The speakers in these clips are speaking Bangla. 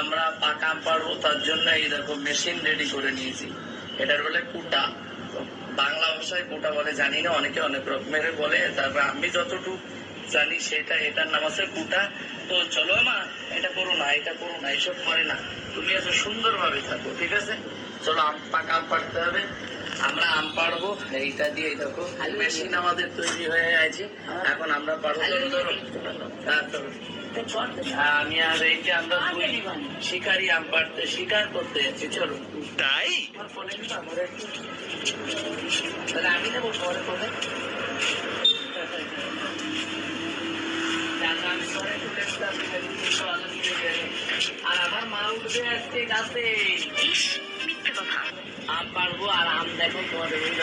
আমরা তার জন্য মেশিন রেডি করে নিয়েছি। এটার বলে কুটা বাংলা ভাষায় কুটা বলে জানি না, অনেকে অনেক রকমের বলে তারপর আমি যতটুকু জানি সেটা এটার নাম আছে কুটা তো চলো মা, এটা করো না, এটা করো না এসব করে না। তুমি এত সুন্দর ভাবে থাকো, ঠিক আছে? চলো আম পাকা আম পাড়তে হবে। আমরা আম পাড়বো এইটা দিয়ে এই দেখো মেশিন আমাদের তৈরি হয়ে আছে এখন আমরা ধরো। হ্যাঁ, আমি আর এই যে আমরা শিকারি আম পাড়তে শিকার করতে যাচ্ছি চলো। তাই? তাহলে আমি নেব পরে পরে। আর আমার মা উঠবে আজকে গাছে। মিথ্যে কথা। আম পারব আর আম দেখো, তোমাদের ওই এই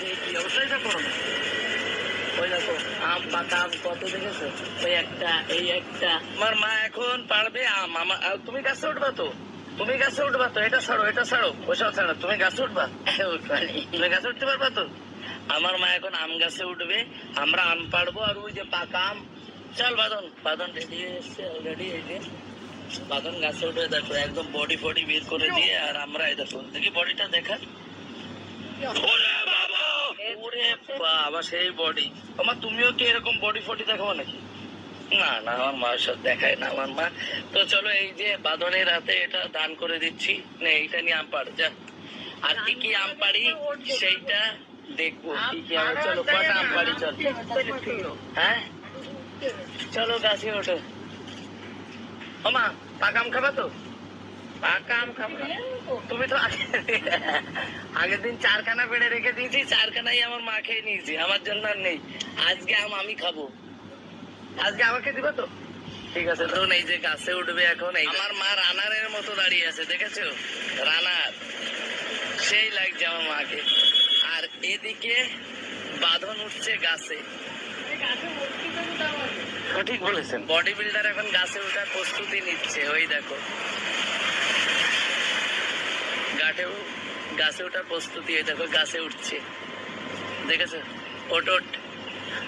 যে কি করো ওই দেখো, আম পাকা আম কত দেখেছ? ওই একটা, এই একটা। আমার মা এখন পারবে আম। আমার তুমি গাছে উঠবা তো? তুমি গাছে উঠবা তো? এটা ছাড়ো এটা ছাড়ো। ওসব ছাড়ো, তুমি গাছে উঠবা? তুমি গাছে উঠতে পারবা তো? আমার মা এখন আম গাছে উঠবে। আমরা আম পাড়বো আর ওই যে পাকা আম। চল বাদন বাদন রেডি এসছে অলরেডি এই যে বাদন গাছে উঠে দেখো একদম বডি ফডি বের করে দিয়ে আর আমরা এই দেখো দেখি বডিটা দেখা ওরে বাবা! সেই বডি আমার তুমিও কি এরকম বডি ফডি দেখাবো নাকি? না না আমার মা সব দেখায় না আমার মা। তো চলো এই যে বাদনের হাতে এটা দান করে দিচ্ছি। না এইটা নিয়ে আম পাড় যা। আর কি কি আম পাড়ি সেইটা দেখব। কি কি আম চলো কটা আম পাড়ি চল। হ্যাঁ? চলো গাছে ওঠো। ওমা পাকা আম খাবা তো? পাকা আম খাব। তুমি তো আগের দিন চারখানা পেড়ে রেখে দিয়েছি চারখানাই আমার মা খেয়ে নিয়েছি। আমার জন্য আর নেই। আজকে আম আমি খাব। আজকে আমাকে দিবা তো? ঠিক আছে ধরুন এই যে গাছে উঠবে এখন এই আমার মা রানারের মতো দাঁড়িয়ে আছে দেখেছ? রানার। সেই লাগছে আমার মাকে। আর এদিকে বাঁধন উঠছে গাছে। ঠিক বলেছেন। বডি বিল্ডার এখন গাছে ওঠার প্রস্তুতি নিচ্ছে, ওই দেখো। গাটেও গাছে ওঠার প্রস্তুতি এই দেখো, গাছে উঠছে। দেখেছ? ওট ওট।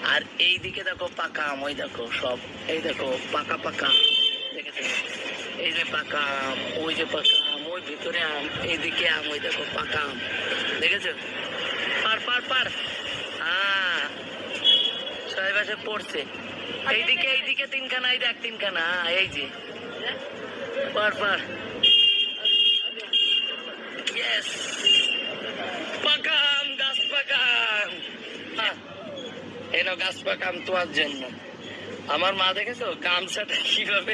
আর এই দিকে দেখো পাকা আম, ওই দেখো সব। এই দেখো, পাকা পাকা। দেখেছ? এই যে পাকা আম, ওই যে পাকা আম, ওই ভিতরে আম, এইদিকে আম, ওই দেখো পাকা আম। দেখেছ? পার পার পার। মাসে পড়ছে। এইদিকে এইদিকে তিনখানা এই দেখ তিনখানা হ্যাঁ, এই যে। পার পার। পাকাম গাছ পাকাম। হ্যাঁ। এনো গাছ পাকাম তোমার জন্য। আমার মা দেখেছ? গামছাটা কীভাবে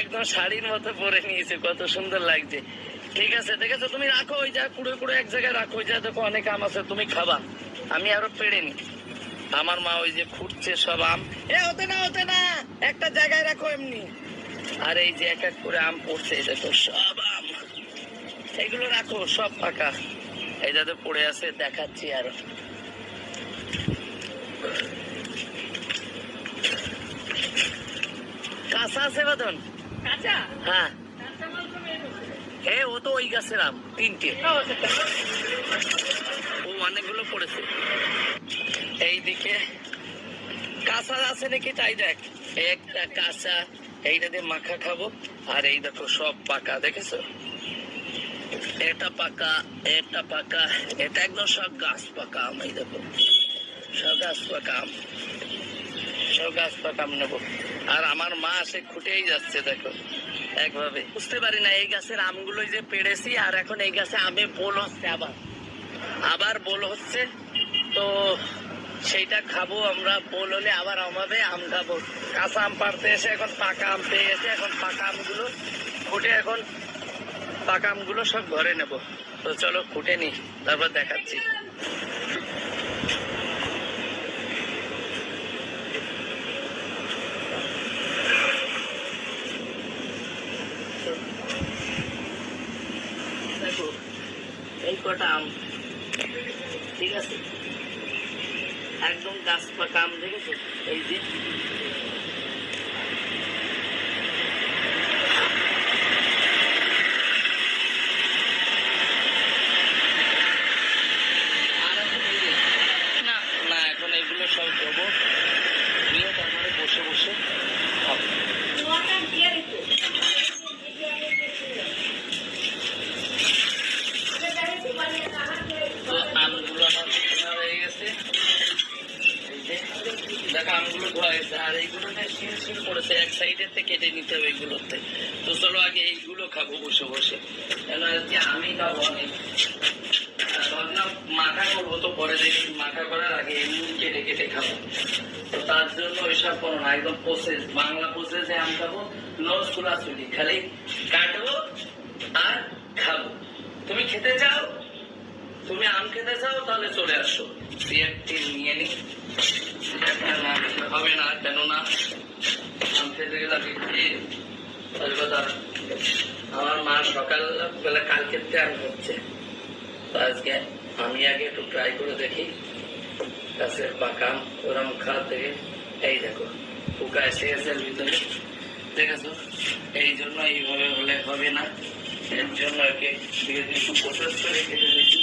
একদম শাড়ির মতো পরে নিয়েছে কত সুন্দর লাগছে। ঠিক আছে দেখেছ? তুমি রাখো ওই যা কুড়ে কুড়ে এক জায়গায় রাখো। ওই যা দেখো অনেক আম আছে তুমি খাবা। আমি আরও পেড়ে নি আমার মা ওই যে খুঁড়ছে সব আম। এ হতে না হতে না একটা জায়গায় রাখো এমনি। আর এই যে এক এক করে আম পড়ছে এই দেখো সব আম। এগুলো রাখো সব ফাঁকা এই যাতে পড়ে আছে দেখাচ্ছি আরও। কাঁচা আছে বাদন? কাঁচা? হ্যাঁ। তো। এ ও তো ওই গাছের আম তিনটে। ও অনেকগুলো পড়েছে। এইদিকে কাঁচা আছে নাকি? তাই দেখ। একটা কাঁচা, এইটা দিয়ে মাখা খাব। আর এই দেখো সব পাকা, দেখেছ? এটা পাকা এটা পাকা, এটা একদম সব গাছ পাকা আম, এই দেখো। সব গাছ পাকা আম। সব গাছ পাকা আম নেব। আর আমার মা সে খুঁটেই যাচ্ছে, দেখো, একভাবে। বুঝতে পারি না, এই গাছের আমগুলোই যে পেড়েছি, আর এখন এই গাছে আমে বোল আবার। আবার বোল হচ্ছে। তো সেইটা খাব, আমরা বোল হলে আবার আমাবে আম খাব। কাঁচা আম পাড়তে এসে এখন পাকা আম পেয়ে এসে এখন পাকা আমগুলো ফুটে এখন পাকা আমগুলো সব ঘরে নেব। তো চলো ফুটে নি, তারপর দেখাচ্ছি। দেখো, এই কটা আম। ঠিক আছে। একদম গাছ পাকা আম দেখেছ এই যে, দেবো দিয়ে তারপরে বসে বসে খাব তোমারটা দিয়ে দিতে তো আমগুলো আমার ধোয়া হয়ে গেছে এই যে, দেখো আমগুলো ধোয়া হয়েছে আর এইগুলোতে শিল শিল থেকে কেটে নিতে হবে এইগুলোতে তো চলো আগে এইগুলো খাব বসে বসে। কেন আজকে আমি খাব অনেক মাখা করব তো পরে দেখি মাখা করার আগে এমনি কেটে কেটে খাব। তো তার জন্য ওইসব করো না, একদম প্রসেস বাংলা আম খাব নো খালি কাটবো আর খাব। তুমি খেতে চাও? তুমি আম খেতে চাও? তাহলে চলে আসো। সিএফটি নিয়ে নি। হবে না, কেননা আমার মা সকাল বেলা কালকে আম হচ্ছে আজকে আমি আগে একটু ট্রাই করে দেখি। গাছের পাকাম ওরম খাওয়া থেকে। এই দেখো, পোকা এসে গেছে ভিতরে। দেখেছ? এই জন্য এইভাবে হলে হবে না। এর জন্য একে ধীরে ধীরে একটু করে কেটে দিচ্ছি।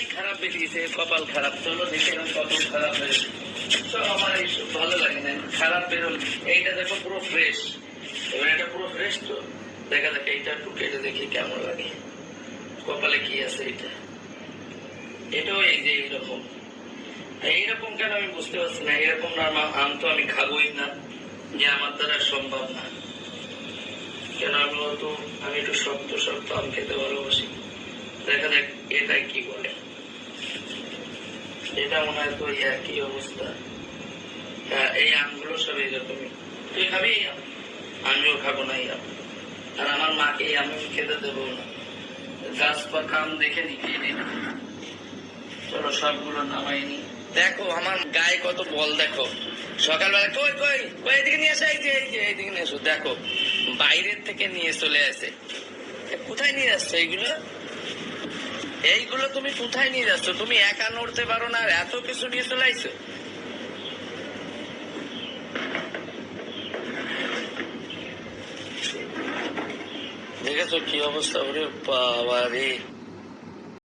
প্রথমেটাই খারাপ বেরিয়েছে, কপাল খারাপ, চলো দেখে কত খারাপ হয়েছে। তো আমার এইসব ভালো লাগে না, খারাপ বেরোল, এইটা দেখো পুরো ফ্রেশ এবার এটা পুরো ফ্রেশ তো? দেখা যাক, এইটা একটু কেটে দেখি কেমন লাগে। কপালে কি আছে এটা? এটাও এই যে এইরকম। এইরকম কেন আমি বুঝতে পারছি না, এরকম না আমা- আম তো আমি খাবোই না, যে আমার দ্বারা সম্ভব না। কেন আমি তো আমি একটু শক্ত শক্ত আম খেতে ভালোবাসি। দেখা যাক এটা কি বলে। এটা মনে হয় তো একই অবস্থা? এই আমগুলো সব এইরকমই তুই খাবি আম? আমিও খাব না এই আম। আর আমার মাকে এই আমি খেতে দেবো না। গাছ কাম দেখে চলো সবগুলো নামাইনি দেখো, আমার গায়ে কত বল, দেখো। সকালবেলা, কই কই কই, এদিকে নিয়ে আসো এই যে এই যে এইদিকে নিয়ে এসো। দেখো, বাইরের থেকে নিয়ে চলে আসে। কোথায় নিয়ে আসছো এইগুলো এইগুলো তুমি কোথায় নিয়ে যাচ্ছ? তুমি একা নড়তে পারো না, আর এত কিছু নিয়ে চলে আইছো দেখেছ কি অবস্থা? ওরে বাবা রে